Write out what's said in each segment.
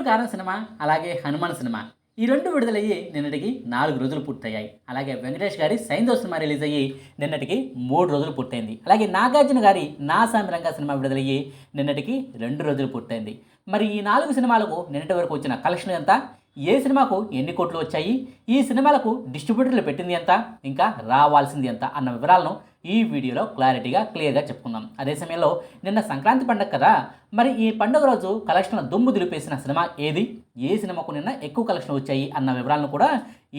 గుంటూరు కారం సినిమా అలాగే హనుమాన్ సినిమా. ఈ రెండు విడుదలయ్యి నిన్నటికి నాలుగు రోజులు పూర్తయ్యాయి. అలాగే వెంకటేష్ గారి సైందో సినిమా రిలీజ్ అయ్యి నిన్నటికి మూడు రోజులు పూర్తయింది. అలాగే నాగార్జున గారి నా సామిరంగా సినిమా విడుదలయ్యి నిన్నటికి రెండు రోజులు పూర్తయింది. మరి ఈ నాలుగు సినిమాలకు నిన్నటి వరకు వచ్చిన కలెక్షన్ ఎంత? ఏ సినిమాకు ఎన్ని కోట్లు వచ్చాయి? ఈ సినిమాలకు డిస్ట్రిబ్యూటర్లు పెట్టింది ఎంత? ఇంకా రావాల్సింది ఎంత? అన్న వివరాలను ఈ వీడియోలో క్లారిటీగా క్లియర్గా చెప్పుకుందాం. అదే సమయంలో నిన్న సంక్రాంతి పండగ కదా మరి ఈ పండుగ రోజు కలెక్షన్ల దుమ్ము దులిపేసిన సినిమా ఏది? ఏ సినిమాకు నిన్న ఎక్కువ కలెక్షన్ వచ్చాయి అన్న వివరాలను కూడా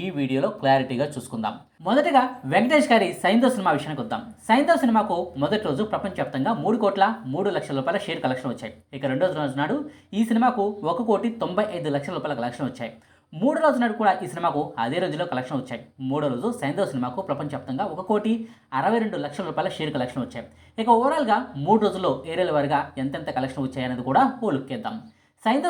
ఈ వీడియోలో క్లారిటీగా చూసుకుందాం. మొదటగా వెంకటేష్ గారి సైంధవ్ సినిమా విషయానికి వద్దాం. సైంధవ్ సినిమాకు మొదటి రోజు ప్రపంచవ్యాప్తంగా మూడు కోట్ల మూడు లక్షల రూపాయల షేర్ కలెక్షన్ వచ్చాయి. ఇక రెండో రోజు నాడు ఈ సినిమాకు ఒక కోటి తొంభై ఐదు లక్షల రూపాయల కలెక్షన్ వచ్చాయి. మూడో రోజు నాడు కూడా ఈ సినిమాకు అదే రోజులో కలెక్షన్ వచ్చాయి. మూడో రోజు సైంధవ సినిమాకు ప్రపంచవ్యాప్తంగా ఒక కోటి అరవై రెండు లక్షల రూపాయల షేర్ కలెక్షన్ వచ్చాయి. ఇక ఓవరాల్గా మూడు రోజుల్లో ఏరియాల వారిగా ఎంతెంత కలెక్షన్ వచ్చాయనేది కూడా ఓ లుక్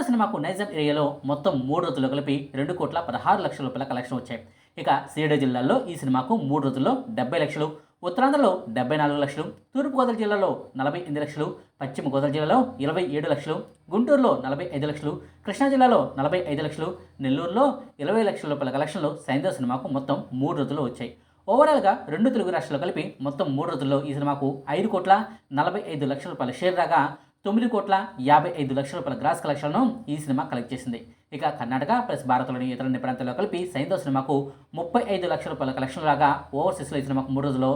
సినిమాకు నైజాం ఏరియాలో మొత్తం మూడు రోజులు కలిపి రెండు కోట్ల పదహారు లక్షల రూపాయల కలెక్షన్ వచ్చాయి. ఇక సీడ జిల్లాలో ఈ సినిమాకు మూడు రోజుల్లో డెబ్బై లక్షలు ఉత్తరాంధ్రలో డెబ్బై నాలుగు లక్షలు తూర్పుగోదావరి జిల్లాలో నలభై ఎనిమిది లక్షలు పశ్చిమ గోదావరి జిల్లాలో ఇరవై ఏడు లక్షలు గుంటూరులో నలభై ఐదు లక్షలు కృష్ణా జిల్లాలో నలభై ఐదు లక్షలు నెల్లూరులో ఇరవై లక్షల రూపాయల కలెక్షన్లు సైంధవ్ సినిమాకు మొత్తం మూడు రోజుల్లో వచ్చాయి. ఓవరాల్గా రెండు తెలుగు రాష్ట్రాలు కలిపి మొత్తం మూడు రోజుల్లో ఈ సినిమాకు ఐదు కోట్ల నలభై ఐదు లక్షల రూపాయల షేర్ రాగా తొమ్మిది కోట్ల యాభై ఐదు లక్షల రూపాయల గ్రాస్ కలెక్షన్లను ఈ సినిమా కలెక్ట్ చేసింది. ఇక కర్ణాటక ప్లస్ భారత్లోని ఇతర ప్రాంతాల్లో కలిపి సైంధవ సినిమాకు ముప్పై ఐదు లక్షల రూపాయల కలెక్షన్ రాగా ఓవర్సీస్లో ఈ సినిమాకు మూడు రోజుల్లో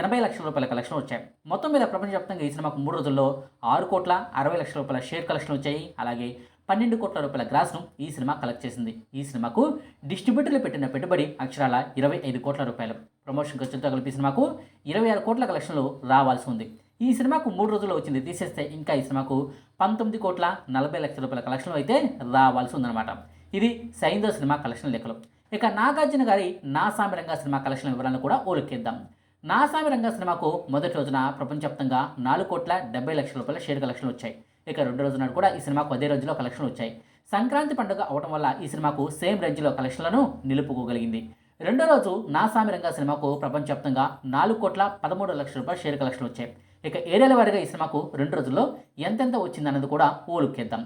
ఎనభై లక్షల రూపాయల కలెక్షన్ వచ్చాయి. మొత్తం మీద ప్రపంచవ్యాప్తంగా ఈ సినిమాకు మూడు రోజుల్లో ఆరు కోట్ల అరవై లక్షల రూపాయల షేర్ కలెక్షన్ వచ్చాయి. అలాగే పన్నెండు కోట్ల రూపాయల గ్రాస్ను ఈ సినిమా కలెక్ట్ చేసింది. ఈ సినిమాకు డిస్ట్రిబ్యూటర్లు పెట్టిన పెట్టుబడి అక్షరాల ఇరవై ఐదు కోట్ల రూపాయలు. ప్రమోషన్ ఖర్చులతో కలిపి సినిమాకు ఇరవై ఆరు కోట్ల కలెక్షన్లు రావాల్సి ఉంది. ఈ సినిమాకు మూడు రోజుల్లో వచ్చింది. తీసేస్తే ఇంకా ఈ సినిమాకు పంతొమ్మిది కోట్ల నలభై లక్షల రూపాయల కలెక్షన్లు అయితే రావాల్సి ఉందన్నమాట. ఇది సైందో సినిమా కలెక్షన్ లెక్కలు. ఇక నాగార్జున గారి నాసామి రంగ సినిమా కలెక్షన్ వివరాలను కూడా ఓలెక్కిద్దాం నాసామి రంగ సినిమాకు మొదటి రోజున ప్రపంచవ్యాప్తంగా నాలుగు కోట్ల డెబ్బై లక్షల రూపాయల షేర్ కలెక్షన్లు వచ్చాయి. ఇక రెండు రోజున కూడా ఈ సినిమాకు అదే రోజులో కలెక్షన్లు వచ్చాయి. సంక్రాంతి పండుగ అవడం వల్ల ఈ సినిమాకు సేమ్ రేంజ్లో కలెక్షన్లను నిలుపుకోగలిగింది. రెండో రోజు నాసామి రంగ సినిమాకు ప్రపంచవ్యాప్తంగా నాలుగు కోట్ల పదమూడు లక్షల రూపాయల షేర్ కలెక్షన్లు వచ్చాయి. ఇక ఏరియాల వారిగా ఈ సినిమాకు రెండు రోజుల్లో ఎంతెంత వచ్చిందన్నది కూడా ఓలుక్కేద్దాం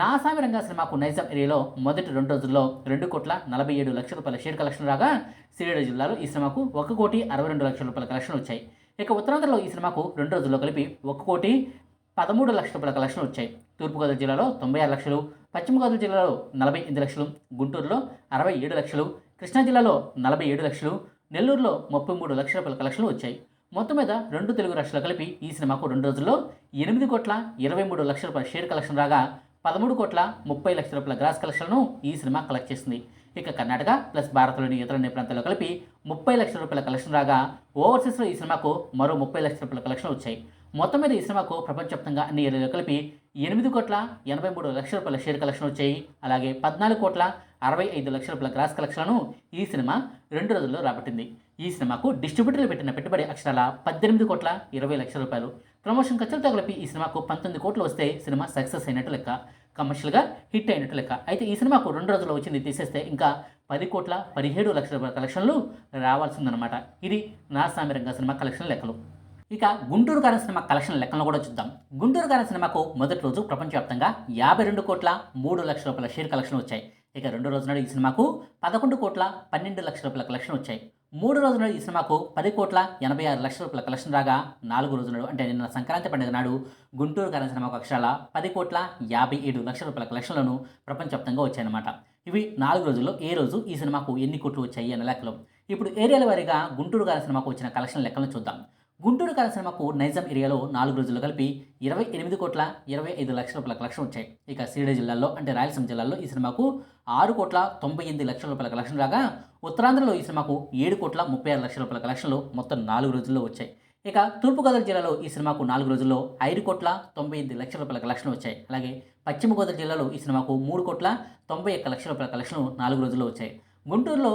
నాసామి రంగా సినిమాకు నైజాం ఏరియాలో మొదటి రెండు రోజుల్లో రెండు కోట్ల నలభై ఏడు లక్షల రూపాయల షేర్ కలెక్షన్ రాగా సిరిడ జిల్లాలో ఈ సినిమాకు ఒక కోటి అరవై రెండు లక్షల రూపాయల కలెక్షన్ వచ్చాయి. ఇక ఉత్తరాంధ్రలో ఈ సినిమాకు రెండు రోజుల్లో కలిపి ఒక కోటి పదమూడు లక్షల రూపాయల కలెక్షన్ వచ్చాయి. తూర్పుగోదావరి జిల్లాలో తొంభై ఆరు లక్షలు పశ్చిమ గోదావరి జిల్లాలో నలభై ఎనిమిది లక్షలు గుంటూరులో అరవై ఏడు లక్షలు కృష్ణా జిల్లాలో నలభై ఏడు లక్షలు నెల్లూరులో ముప్పై మూడు లక్షల రూపాయల కలెక్షన్లు వచ్చాయి. మొత్తం మీద రెండు తెలుగు రాష్ట్రాలు కలిపి ఈ సినిమాకు రెండు రోజుల్లో ఎనిమిది కోట్ల ఇరవై మూడు లక్షల రూపాయల షేర్ కలెక్షన్ రాగా పదమూడు కోట్ల ముప్పై లక్షల రూపాయల గ్రాస్ కలెక్షన్ను ఈ సినిమా కలెక్ట్ చేసింది. ఇక కర్ణాటక ప్లస్ భారత్లోని ఇతర అన్ని ప్రాంతాల్లో కలిపి ముప్పై లక్షల రూపాయల కలెక్షన్ రాగా ఓవర్సీస్లో ఈ సినిమాకు మరో ముప్పై లక్షల రూపాయల కలెక్షన్ వచ్చాయి. మొత్తం మీద ఈ సినిమాకు ప్రపంచవ్యాప్తంగా అన్ని ఏరియాలో కలిపి ఎనిమిది కోట్ల ఎనభై మూడు లక్షల రూపాయల షేర్ కలెక్షన్ వచ్చాయి. అలాగే పద్నాలుగు కోట్ల అరవై ఐదు లక్షల రూపాయల గ్రాస్ కలెక్షన్లను ఈ సినిమా రెండు రోజుల్లో రాబట్టింది. ఈ సినిమాకు డిస్ట్రిబ్యూటర్లు పెట్టిన పెట్టుబడి అక్షరాల పద్దెనిమిది కోట్ల ఇరవై లక్షల రూపాయలు. ప్రమోషన్ ఖర్చులతో కలిపి ఈ సినిమాకు పంతొమ్మిది కోట్లు వస్తే సినిమా సక్సెస్ అయినట్టు లెక్క. కమర్షియల్గా హిట్ అయినట్టు లెక్క. అయితే ఈ సినిమాకు రెండు రోజుల్లో వచ్చింది తీసేస్తే ఇంకా పది కోట్ల పదిహేడు లక్షల రూపాయల కలెక్షన్లు రావాల్సిందనమాట ఇది నా సామిరంగ సినిమా కలెక్షన్ లెక్కలు. ఇక గుంటూరు గారి సినిమా కలెక్షన్ లెక్కలను కూడా చూద్దాం. గుంటూరు గారి సినిమాకు మొదటి రోజు ప్రపంచవ్యాప్తంగా యాభై రెండు కోట్ల మూడు లక్షల రూపాయల షేర్ కలెక్షన్ వచ్చాయి. ఇక రెండు నాడు ఈ సినిమాకు పదకొండు కోట్ల పన్నెండు లక్షల రూపాయల కలెక్షన్ వచ్చాయి. మూడు రోజుల ఈ సినిమాకు పది కోట్ల ఎనభై ఆరు లక్షల రూపాయల కలెక్షన్ రాగా నాలుగు రోజుల అంటే నిన్న సంక్రాంతి పండుగ నాడు గుంటూరు గారి సినిమాకు అక్షరాల పది కోట్ల యాభై ఏడు లక్షల రూపాయల కలెక్షన్లను ప్రపంచవ్యాప్తంగా వచ్చాయన్నమాట. ఇవి నాలుగు రోజుల్లో ఏ రోజు ఈ సినిమాకు ఎన్ని కోట్లు వచ్చాయి అనే లెక్కలు. ఇప్పుడు ఏరియాల వారీగా గుంటూరు గారి సినిమాకు వచ్చిన కలెక్షన్ లెక్కలను చూద్దాం. గుంటూరు కళ సినిమాకు నైజాం ఏరియాలో నాలుగు రోజులు కలిపి ఇరవై ఎనిమిది కోట్ల ఇరవై ఐదు లక్షల రూపాయల కలెక్షన్ వచ్చాయి. ఇక సీడ జిల్లాలో అంటే రాయలసీమ జిల్లాలో ఈ సినిమాకు ఆరు కోట్ల తొంభై ఎనిమిది లక్షల రూపాయల కలెక్షన్ రాగా ఉత్తరాంధ్రలో ఈ సినిమాకు ఏడు కోట్ల ముప్పై ఆరు లక్షల రూపాయల కలెక్షన్లు మొత్తం నాలుగు రోజుల్లో వచ్చాయి. ఇక తూర్పుగోదావరి జిల్లాలో ఈ సినిమాకు నాలుగు రోజుల్లో ఐదు కోట్ల తొంభై ఎనిమిది లక్షల రూపాయల కలెక్షన్ వచ్చాయి. అలాగే పశ్చిమ గోదావరి జిల్లాలో ఈ సినిమాకు మూడు కోట్ల తొంభై ఒక్క లక్షల రూపాయల కలెక్షన్లు నాలుగు రోజుల్లో వచ్చాయి. గుంటూరులో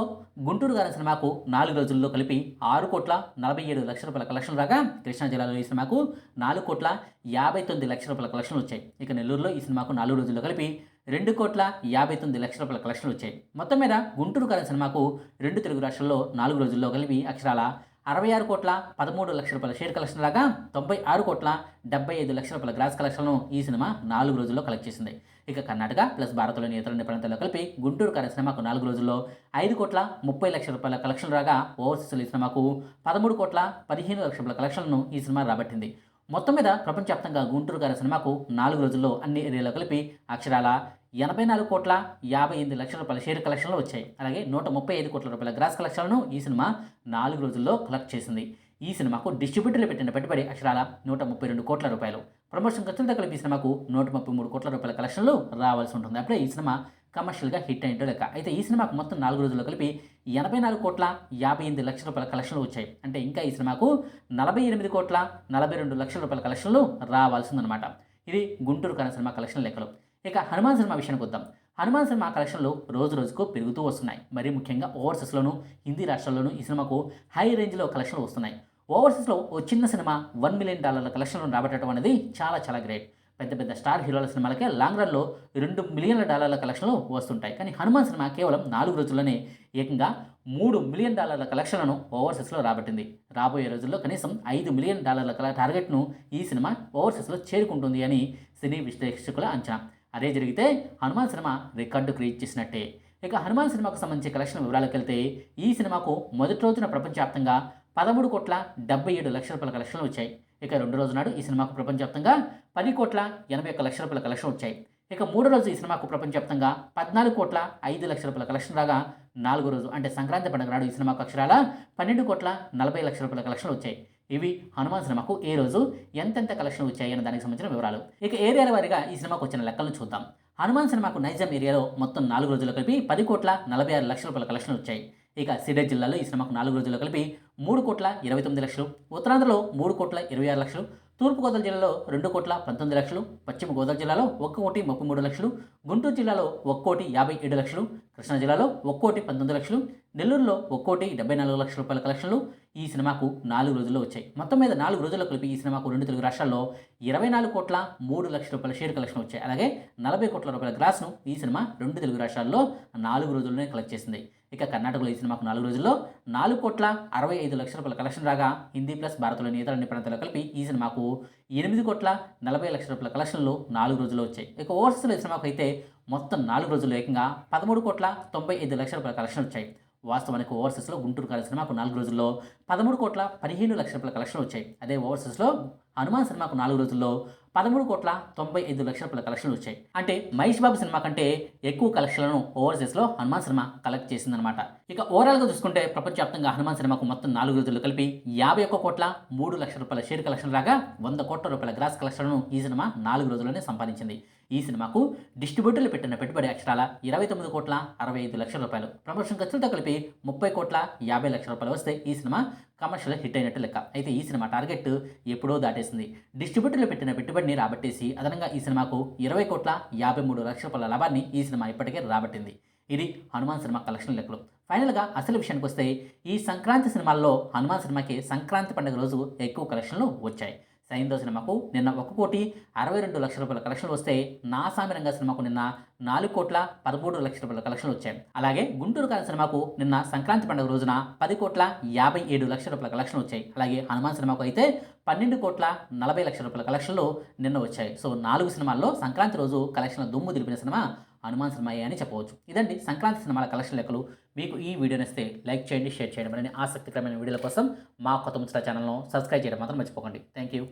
గుంటూరు గారి సినిమాకు నాలుగు రోజుల్లో కలిపి ఆరు కోట్ల నలభై ఏడు లక్షల రూపాయల కలెక్షన్ రాగా కృష్ణా జిల్లాలో ఈ సినిమాకు నాలుగు కోట్ల యాభై తొమ్మిది లక్షల రూపాయల కలెక్షన్లు వచ్చాయి. ఇక నెల్లూరులో ఈ సినిమాకు నాలుగు రోజుల్లో కలిపి రెండు కోట్ల యాభై తొమ్మిది లక్షల రూపాయల కలెక్షన్లు వచ్చాయి. మొత్తం మీద గుంటూరు గారి సినిమాకు రెండు తెలుగు రాష్ట్రాల్లో నాలుగు రోజుల్లో కలిపి అక్షరాల అరవై ఆరు కోట్ల పదమూడు లక్షల రూపాయల షేర్ కలెక్షన్ రాగా తొంభై ఆరు కోట్ల డెబ్బై ఐదు లక్షల రూపాయల గ్రాస్ కలెక్షన్ను ఈ సినిమా నాలుగు రోజుల్లో కలెక్ట్ చేసింది. ఇక కర్ణాటక ప్లస్ భారత్లోని ఇతర ప్రాంతాల్లో కలిపి గుంటూరు కార సినిమాకు నాలుగు రోజుల్లో ఐదు కోట్ల ముప్పై లక్షల రూపాయల కలెక్షన్ రాగా ఓవర్సీస్లో ఈ సినిమాకు పదమూడు కోట్ల పదిహేను లక్షల రూపాయల కలెక్షన్లను ఈ సినిమా రాబట్టింది. మొత్తం మీద ప్రపంచవ్యాప్తంగా గుంటూరు గారి సినిమాకు నాలుగు రోజుల్లో అన్ని ఏరియాలో కలిపి అక్షరాల ఎనభై నాలుగు కోట్ల యాభై ఎనిమిది లక్షల రూపాయల షేర్ కలెక్షన్లు వచ్చాయి. అలాగే నూట ముప్పై ఐదు కోట్ల రూపాయల గ్రాస్ కలెక్షన్లను ఈ సినిమా నాలుగు రోజుల్లో కలెక్ట్ చేసింది. ఈ సినిమాకు డిస్ట్రిబ్యూటర్లు పెట్టిన పెట్టుబడి అక్షరాల నూట ముప్పై రెండు కోట్ల రూపాయలు. ప్రమోషన్ ఖర్చులతో కలిపి ఈ సినిమాకు నూట ముప్పై మూడు కోట్ల రూపాయల కలెక్షన్లు రావాల్సి ఉంటుంది. అప్పుడే ఈ సినిమా కమర్షియల్గా హిట్ అయినట్టు లెక్క అయితే ఈ సినిమాకు మొత్తం నాలుగు రోజుల్లో కలిపి ఎనభై నాలుగు కోట్ల యాభై ఎనిమిది లక్షల రూపాయల కలెక్షన్లు వచ్చాయి. అంటే ఇంకా ఈ సినిమాకు నలభై ఎనిమిది కోట్ల నలభై రెండు లక్షల రూపాయల కలెక్షన్లు రావాల్సిందనమాట ఇది గుంటూరు కన్న సినిమా కలెక్షన్ లెక్కలు. ఇక హనుమాన్ సినిమా విషయానికి వద్దాం. హనుమాన్ సినిమా కలెక్షన్లు రోజు రోజుకు పెరుగుతూ వస్తున్నాయి. మరి ముఖ్యంగా ఓవర్సీస్లోను హిందీ రాష్ట్రాల్లోనూ ఈ సినిమాకు హై రేంజ్లో కలెక్షన్లు వస్తున్నాయి. ఓవర్సీస్లో ఓ చిన్న సినిమా వన్ మిలియన్ డాలర్ల కలెక్షన్లను రాబట్టడం అనేది చాలా చాలా గ్రేట్. పెద్ద పెద్ద స్టార్ హీరోల సినిమాలకే లాంగ్ రన్లో రెండు మిలియన్ల డాలర్ల కలెక్షన్లు వస్తుంటాయి. కానీ హనుమాన్ సినిమా కేవలం నాలుగు రోజుల్లోనే ఏకంగా మూడు మిలియన్ డాలర్ల కలెక్షన్లను ఓవర్సీస్లో రాబట్టింది. రాబోయే రోజుల్లో కనీసం ఐదు మిలియన్ డాలర్ల టార్గెట్ను ఈ సినిమా ఓవర్సీస్లో చేరుకుంటుంది అని సినీ విశ్లేషకుల అంచనా. అదే జరిగితే హనుమాన్ సినిమా రికార్డు క్రియేట్ చేసినట్టే. ఇక హనుమాన్ సినిమాకు సంబంధించి కలెక్షన్ వివరాలకు వెళ్తే ఈ సినిమాకు మొదటి రోజున ప్రపంచవ్యాప్తంగా పదమూడు కోట్ల డెబ్బై ఏడు లక్షల రూపాయల కలెక్షన్లు వచ్చాయి. ఇక రెండు రోజు నాడు ఈ సినిమాకు ప్రపంచవ్యాప్తంగా పది కోట్ల ఎనభై ఒక్క లక్షల రూపాయల కలెక్షన్ వచ్చాయి. ఇక మూడో రోజు ఈ సినిమాకు ప్రపంచవ్యాప్తంగా పద్నాలుగు కోట్ల ఐదు లక్షల రూపాయల కలెక్షన్ రాగా నాలుగో రోజు అంటే సంక్రాంతి పండుగ నాడు ఈ సినిమాకు అక్షరాల పన్నెండు కోట్ల నలభై లక్షల రూపాయల కలెక్షన్లు వచ్చాయి. ఇవి హనుమాన్ సినిమాకు ఏ రోజు ఎంతెంత కలెక్షన్ వచ్చాయి అన్న దానికి సంబంధించిన వివరాలు. ఇక ఏరియాల వారిగా ఈ సినిమాకు వచ్చిన లెక్కలను చూద్దాం. హనుమాన్ సినిమాకు నైజాం ఏరియాలో మొత్తం నాలుగు రోజులు కలిపి పది కోట్ల నలభై ఆరు లక్షల రూపాయల కలెక్షన్లు వచ్చాయి. ఇక సిడెడ్ జిల్లాలో ఈ సినిమాకు నాలుగు రోజుల్లో కలిపి మూడు కోట్ల ఇరవై తొమ్మిది లక్షలు ఉత్తరాంధ్రలో మూడు కోట్ల ఇరవై ఆరు లక్షలు తూర్పుగోదావరి జిల్లాలో రెండు కోట్ల పంతొమ్మిది లక్షలు పశ్చిమ గోదావరి జిల్లాలో ఒక్క కోటి ముప్పై మూడు లక్షలు గుంటూరు జిల్లాలో ఒక్క కోటి యాభై ఏడు లక్షలు కృష్ణా జిల్లాలో ఒక్క కోటి పంతొమ్మిది లక్షలు నెల్లూరులో ఒక్క కోటి డెబ్బై నాలుగు లక్షల రూపాయల కలెక్షన్లు ఈ సినిమాకు నాలుగు రోజుల్లో వచ్చాయి. మొత్తం మీద నాలుగు రోజుల్లో కలిపి ఈ సినిమాకు రెండు తెలుగు రాష్ట్రాల్లో ఇరవై నాలుగు కోట్ల మూడు లక్షల రూపాయల షేర్ కలెక్షన్ వచ్చాయి. అలాగే నలభై కోట్ల రూపాయల గ్రాస్ను ఈ సినిమా రెండు తెలుగు రాష్ట్రాల్లో నాలుగు రోజుల్లోనే కలెక్ట్ చేసింది. ఇక కర్ణాటకలో ఈ సినిమాకు నాలుగు రోజుల్లో నాలుగు కోట్ల అరవై ఐదు లక్షల రూపాయల కలెక్షన్ రాగా హిందీ ప్లస్ భారత్లోని ఇతర నిపుణతలు ప్రాంతాల్లో కలిపి ఈ సినిమాకు ఎనిమిది కోట్ల నలభై లక్షల రూపాయల కలెక్షన్లు నాలుగు రోజుల్లో వచ్చాయి. ఇక ఓవర్సీస్లో ఈ సినిమాకు అయితే మొత్తం నాలుగు రోజుల్లో ఏకంగా పదమూడు కోట్ల తొంభై ఐదు లక్షల రూపాయల కలెక్షన్ వచ్చాయి. వాస్తవానికి ఓవర్సీస్లో గుంటూరు కాల సినిమాకు నాలుగు రోజుల్లో పదమూడు కోట్ల పదిహేను లక్షల రూపాయల కలెక్షన్ వచ్చాయి. అదే ఓవర్సీస్లో హనుమాన్ సినిమాకు నాలుగు రోజుల్లో పదమూడు కోట్ల తొంభై ఐదు లక్షల రూపాయల కలెక్షన్లు వచ్చాయి. అంటే మహేష్ బాబు సినిమా కంటే ఎక్కువ కలెక్షన్లను ఓవర్సీస్లో హనుమాన్ సినిమా కలెక్ట్ చేసిందనమాట ఇక ఓవరాల్గా చూసుకుంటే ప్రపంచవ్యాప్తంగా హనుమాన్ సినిమాకు మొత్తం నాలుగు రోజులు కలిపి యాభై ఒక్క కోట్ల మూడు లక్షల రూపాయల షేర్ కలెక్షన్ రాగా వంద కోట్ల రూపాయల గ్రాస్ కలెక్షన్లను ఈ సినిమా నాలుగు రోజుల్లోనే సంపాదించింది. ఈ సినిమాకు డిస్ట్రిబ్యూటర్లు పెట్టిన పెట్టుబడి అక్షరాల ఇరవై తొమ్మిది కోట్ల అరవై ఐదు లక్షల రూపాయలు. ప్రమోషన్ ఖర్చులతో కలిపి ముప్పై కోట్ల యాభై లక్షల రూపాయలు వస్తే ఈ సినిమా కమర్షియల్ హిట్ అయినట్టు లెక్క. అయితే ఈ సినిమా టార్గెట్ ఎప్పుడో దాటేసింది. డిస్ట్రిబ్యూటర్లు పెట్టిన పెట్టుబడిని రాబట్టేసి అదనంగా ఈ సినిమాకు ఇరవై కోట్ల యాభై మూడు లక్షల రూపాయల లాభాన్ని ఈ సినిమా ఇప్పటికే రాబట్టింది. ఇది హనుమాన్ సినిమా కలెక్షన్ లెక్కలు. ఫైనల్గా అసలు విషయానికి వస్తే ఈ సంక్రాంతి సినిమాల్లో హనుమాన్ సినిమాకి సంక్రాంతి పండుగ రోజు ఎక్కువ కలెక్షన్లు వచ్చాయి. సైందో సినిమాకు నిన్న ఒక కోటి అరవై రెండు లక్షల రూపాయల కలెక్షన్లు వస్తే నా సామిరంగ సినిమాకు నిన్న నాలుగు కోట్ల పదమూడు లక్షల రూపాయల కలెక్షన్లు వచ్చాయి. అలాగే గుంటూరు కాల సినిమాకు నిన్న సంక్రాంతి పండుగ రోజున పది కోట్ల యాభై ఏడు లక్షల రూపాయల కలెక్షన్లు వచ్చాయి. అలాగే హనుమాన్ సినిమాకు అయితే పన్నెండు కోట్ల నలభై లక్షల రూపాయల కలెక్షన్లు నిన్న వచ్చాయి. సో నాలుగు సినిమాల్లో సంక్రాంతి రోజు కలెక్షన్ల దుమ్ము దిలిపిన సినిమా హనుమాన్ సినిమా అని చెప్పవచ్చు. ఇదండి సంక్రాంతి సినిమాల కలెక్షన్ లెక్కలు. మీకు ఈ వీడియో నచ్చితే లైక్ చేయండి షేర్ చేయండి. మరిన్ని ఆసక్తికరమైన వీడియోల కోసం మా కొత్త ముచ్చట ఛానల్ను సబ్స్క్రైబ్ చేయడం మాత్రం మర్చిపోకండి. Thank you